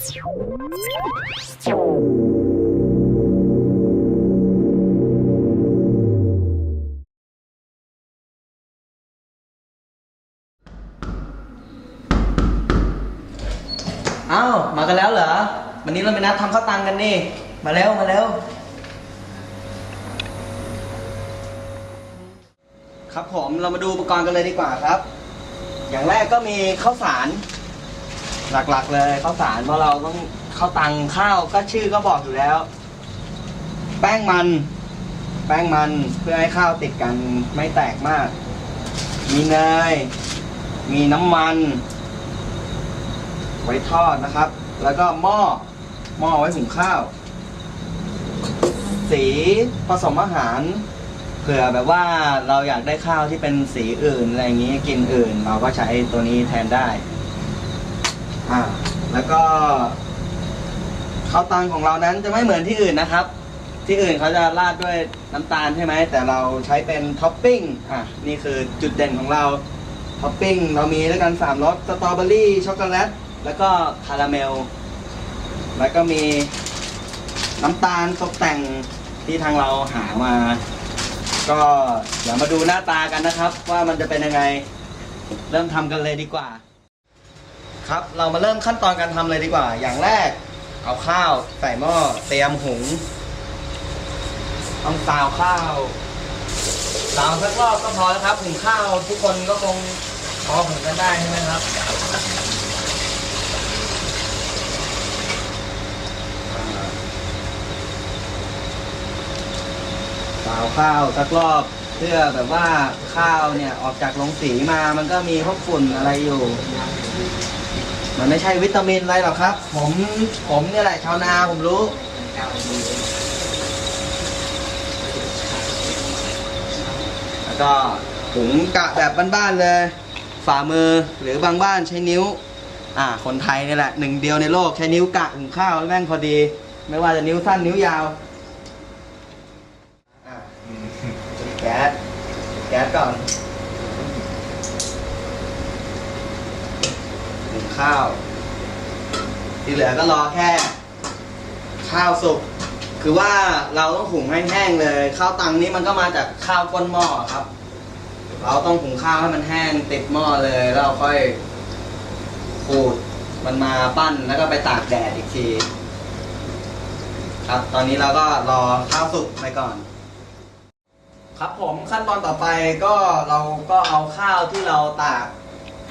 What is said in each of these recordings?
อ้าวมากันแล้วเหรอ วันนี้เราไปนัดทำข้าวตังกันนี่ มาเร็วมาเร็วครับผมเรามาดูอุปกรณ์กันเลยดีกว่าครับ อย่างแรกก็มีข้าวสาร หลักๆเลยข้าวสารเพราะเราต้องข้าวตังข้าวก็ชื่อก็บอกอยู่แล้ว แป้งมัน แป้งมันเพื่อให้ข้าวติดกันไม่แตกมาก มีเนยมีน้ำมัน ไว้ทอดนะครับ แล้วก็หม้อหม้อไว้หุงข้าว สีผสมอาหารเผื่อแบบว่าเราอยากได้ข้าวที่เป็นสีอื่นอะไรอย่างนี้กินอื่น เราก็ใช้ตัวนี้แทนได้ อ่าแล้วก็ข้าวตังของเรานั้นจะไม่เหมือนที่อื่นนะครับ ที่อื่นเขาจะราดด้วยน้ำตาลใช่ไหมแต่เราใช้เป็นท็อปปิ้งอะนี่คือจุดเด่นของเราท็อปปิ้งเรามีด้วยกัน3รสสตรอเบอรี่ช็อกโกแลตแล้วก็คาราเมล แล้วก็มีน้ำตาลตกแต่งที่ทางเราหามา ก็เดี๋ยวมาดูหน้าตากันนะครับ ว่ามันจะเป็นยังไง เริ่มทำกันเลยดีกว่า ครับเรามาเริ่มขั้นตอนการทำเลยดีกว่า อย่างแรก เอาข้าวใส่หม้อเตรียมหุงต้องซาวข้าวซาวสักรอบก็พอแล้วครับหุงข้าวทุกคนก็คงพอหุงกันได้ใช่ไหมครับสาวข้าวสักรอบเพื่อแบบว่าข้าวเนี่ยออกจากโรงสีมามันก็มีพวกฝุ่นอะไรอยู่ มันไม่ใช่วิตามินอะไรหรอกครับ ผมผมเนี่ยแหละชาวนาผมรู้ แล้วก็หุงกะแบบบ้านๆเลย ฝ่ามือหรือบางบ้านใช้นิ้ว อ่า คนไทยนี่แหละหนึ่งเดียวในโลกใช้นิ้วกะหุงข้าวแม่งพอดี ไม่ว่าจะนิ้วสั้นนิ้วยาวอะจุดแก๊สแก๊สก่อนหุง ข้าว ที่เหลือก็รอแค่ ข้าวสุก คือว่าเราต้องหุงให้แห้งเลย ข้าวตังนี้มันก็มาจากข้าวก้นหม้อครับ เราต้องหุงข้าวให้มันแห้งติดหม้อเลยแล้วเราค่อยขูดมันมาปั้นแล้วก็ไปตากแดดอีกทีครับตอนนี้เราก็รอข้าวสุกไปก่อน ครับผมขั้นตอนต่อไปก็เราก็เอาข้าวที่เราตาก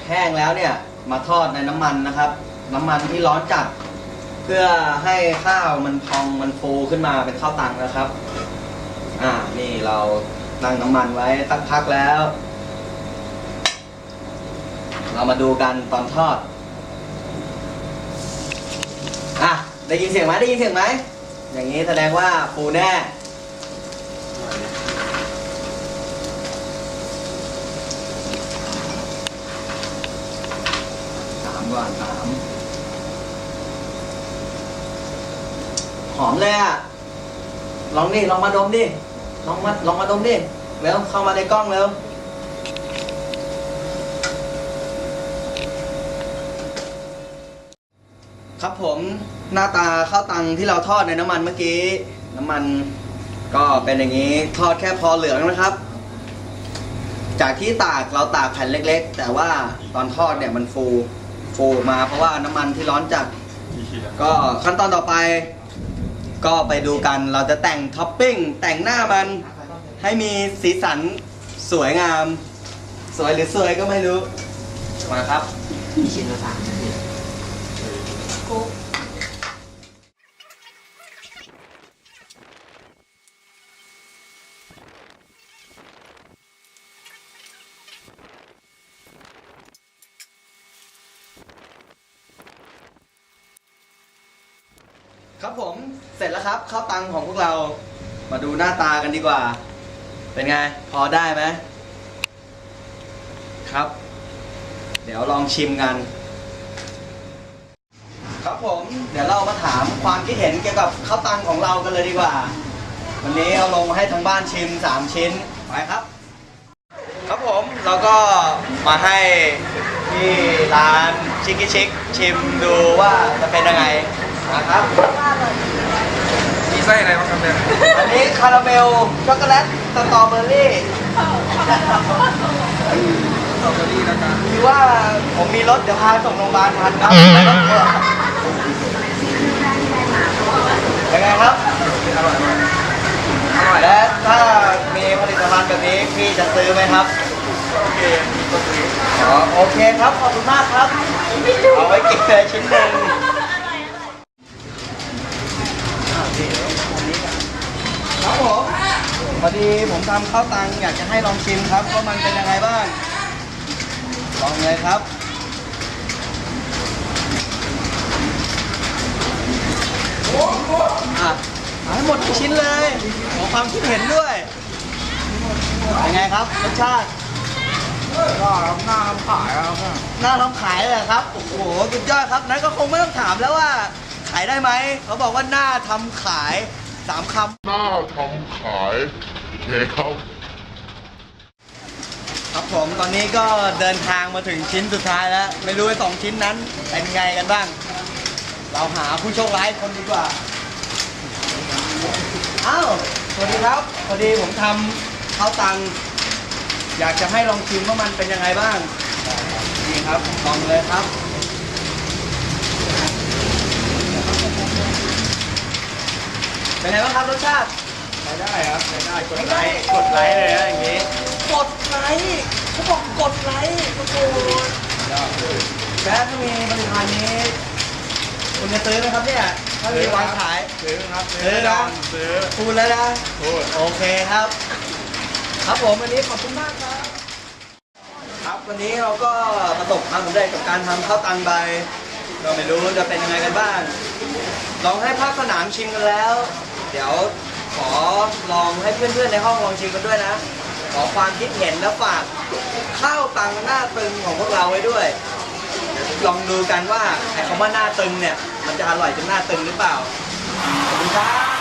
แห้งแล้วเนี่ย มาทอดในน้ำมันนะครับ น้ำมันที่ร้อนจัด เพื่อให้ข้าวมันพองมันฟูขึ้นมาเป็นข้าวตังนะครับ อ่านี่เราตั้งน้ำมันไว้สักพักแล้ว เรามาดูกันตอนทอดอะได้ยินเสียงไหมได้ยินเสียงไหมอย่างนี้แสดงว่าฟูแน่ สาม ก่อนสามหอมเลยอะ ลองดิลองมาดมดิลองมาลองมาดมดิเร็วเข้ามาในกล้องเร็วครับผมหน้าตาข้าวตังที่เราทอดในน้ำมันเมื่อกี้ น้ำมันก็เป็นอย่างนี้ทอดแค่พอเหลืองนะครับ จากที่ตากเราตากแผ่นเล็ก ๆ แต่ว่าตอนทอดเนี่ยมันฟู ฟูออกมา เพราะว่าน้ำมันที่ร้อนจัด ก็ขั้นตอนต่อไป ก็ไปดูกันเราจะแต่งท็อปปิ้งแต่งหน้ามันให้มีสีสันสวยงาม สวยหรือสวยก็ไม่รู้ มาครับชิ้นละสามนาที ครับผมเสร็จแล้วครับข้าวตังของพวกเรามาดูหน้าตากันดีกว่า เป็นไง พอได้ไหมครับ เดี๋ยวลองชิมกัน ครับผมเดี๋ยวเรามาถามความคิดเห็นเกี่ยวกับข้าวตังของเรากันเลยดีกว่า วันนี้เอาลงมาให้ทั้งบ้านชิม 3 ชิ้นไปครับ ครับผมเราก็มาให้ที่ร้านชิคกี้ชิคชิมดูว่าจะเป็นยังไง นะครับ มีไส้อะไรบ้างครับเนี่ยอันนี้คาราเมล ช็อกโกแลต สตรอเบอรี่สตรอเบอรี่แล้วกันคือว่าผมมีรถเดี๋ยวพาส่งโรงพยาบาลทันครับยังไงครับ อร่อยมากอร่อยและถ้ามีผลิตภัณฑ์แบบนี้พี่จะซื้อไหมครับ โอเคมีตัวซื้ออ๋อโอเคครับ ขอบคุณมากครับ เอาไว้กินเลยชิ้นหนึ่ง ครับผมพอดีผมทำข้าวตังอยากจะให้ลองชิมครับว่ามันเป็นยังไงบ้าง ลองเลยครับ อะเอาให้หมดทุกชิ้นเลยขอความคิดเห็นด้วยเป็นไงครับรสชาติ ก็หน้าขายครับหน้าทำขายเลยเหรอครับ โอ้โหสุดยอดครับ นั้นก็คงไม่ต้องถามแล้วว่า ขายได้ไหม เขาบอกว่าหน้าทำขาย สามคหน้าทำขายแล้วำครับผมตอนนี้ก็เดินทางมาถึงชิ้นสุดท้ายแล้ว ไม่รู้ไอ้สองชิ้นนั้นเป็นไงกันบ้าง เราหาผู้โชคร้ายคนดีกว่า อ้าว สวัสดีครับพอดีผมทำข้าวตัง อยากจะให้ลองชิมว่ามันเป็นยังไงบ้าง นี่ครับลองเลยครับ เป็นไงบ้างครับรสชาติใช้ได้ครับใช้ได้กดไม่ไลได้ค์กดไลค์เลยนะอย่างงี้กดไลค์เขาบอกกดไลค์โอ้โหแจ๊คถ้ามีผลิตภัณฑ์นี้คุณจะซื้อไหมครับเนี่ยถ้ามีวางขาย ซื้อครับซื้อนะซื้อพูดแล้วนะพูดโอเคครับ ครับผมวันนี้ขอบคุณมากครับ ครับวันนี้เราก็ประสบความสำเร็จกับการทำข้าวตังใบเราไม่รู้จะเป็นยังไงกันบ้างลองให้ภาคสนามชิมกันแล้ว เดี๋ยวขอลองให้เพื่อนๆในห้องลองชิมกันด้วยนะ ขอความคิดเห็นและฝากข้าวตังหน้าตึงของพวกเราไว้ด้วย ลองดูกันว่าไอ้คำว่าหน้าตึงเนี่ย มันจะอร่อยจนหน้าตึงหรือเปล่าขอบคุณครับ